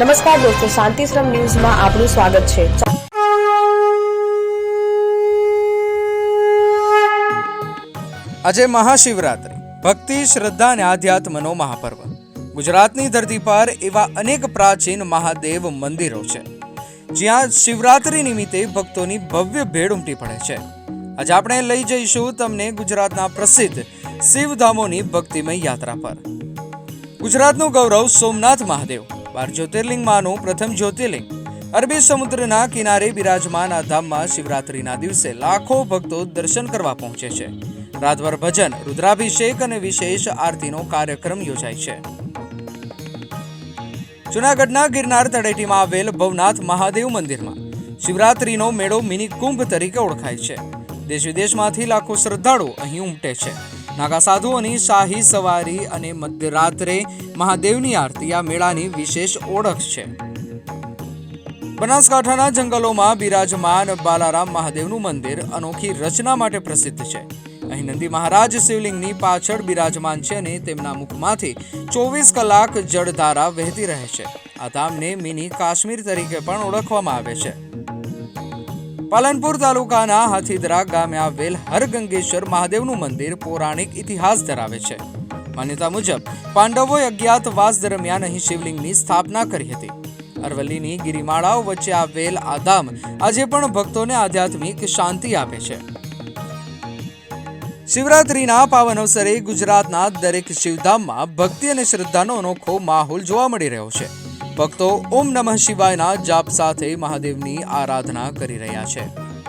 નમસ્કાર દોસ્તો, શાંતિશ્રમ ન્યૂઝમાં આપનું સ્વાગત છે. આજે મહાશિવરાત્રિ. ભક્તિ, શ્રદ્ધા અને આધ્યાત્મનો મહાપર્વ. ગુજરાતની ધરતી પર એવા અનેક પ્રાચીન મહાદેવ મંદિરો છે, જ્યાં શિવરાત્રિ નિમિત્તે ભક્તોની ભવ્ય ભેડ ઉમટી પડે છે. આજે આપણે લઈ જઈશું તમને ગુજરાતના પ્રસિદ્ધ શિવધામોની ભક્તિમય યાત્રા પર. ગુજરાતનું ગૌરવ સોમનાથ મહાદેવ. બાર જ્યોતિર્લિંગમાંનું પ્રથમ જ્યોતિર્લિંગ. અરબી સમુદ્રના કિનારે બિરાજમાન આ ધામમાં શિવરાત્રિના દિવસે લાખો ભક્તો દર્શન કરવા પહોંચે છે. રાતભર ભજન, રુદ્રાભિષેક અને વિશેષ આરતીનો કાર્યક્રમ યોજાય છે. જુનાગઢના ગિરનાર તળેટીમાં આવેલ ભવનાથ મહાદેવ મંદિરમાં શિવરાત્રિનો મેળો મિની કુંભ તરીકે ઓળખાય છે. દેશ વિદેશમાંથી લાખો શ્રદ્ધાળુઓ અહીં ઉમટે છે. નાગા સાધુઓની શાહી સવારી અને મધ્યરાત્રે મહાદેવની આરતી આ મેળાની વિશેષ ઓળખ છે. બનાસકાંઠાના જંગલોમાં બિરાજમાન બાલારામ મહાદેવનું મંદિર અનોખી રચના માટે પ્રસિદ્ધ છે. અહીં નંદી મહારાજ શિવલિંગની પાછળ બિરાજમાન છે અને તેમના મુખમાંથી ચોવીસ કલાક જળધારા વહેતી રહે છે. આ ધામને મિની કાશ્મીર તરીકે પણ ઓળખવામાં આવે છે. પાલનપુર તાલુકાના હાથીદરા ગામે આવેલ હરગંગેશ્વર મહાદેવનું મંદિર પૌરાણિક ઇતિહાસ ધરાવે છે. માન્યતા મુજબ, પાંડવોએ અજ્ઞાતવાસ દરમિયાન અહીં શિવલિંગની સ્થાપના કરી હતી. અરવલ્લીની ગિરિમાળાઓ વચ્ચે આવેલ આ ધામ આજે પણ ભક્તોને આધ્યાત્મિક શાંતિ આપે છે. શિવરાત્રીના પાવન અવસરે ગુજરાતના દરેક શિવધામમાં ભક્તિ અને શ્રદ્ધાનો અનોખો માહોલ જોવા મળી રહ્યો છે. ભક્તો ઓમ નમઃ શિવાયના જાપ સાથે મહાદેવની આરાધના કરી રહ્યા છે.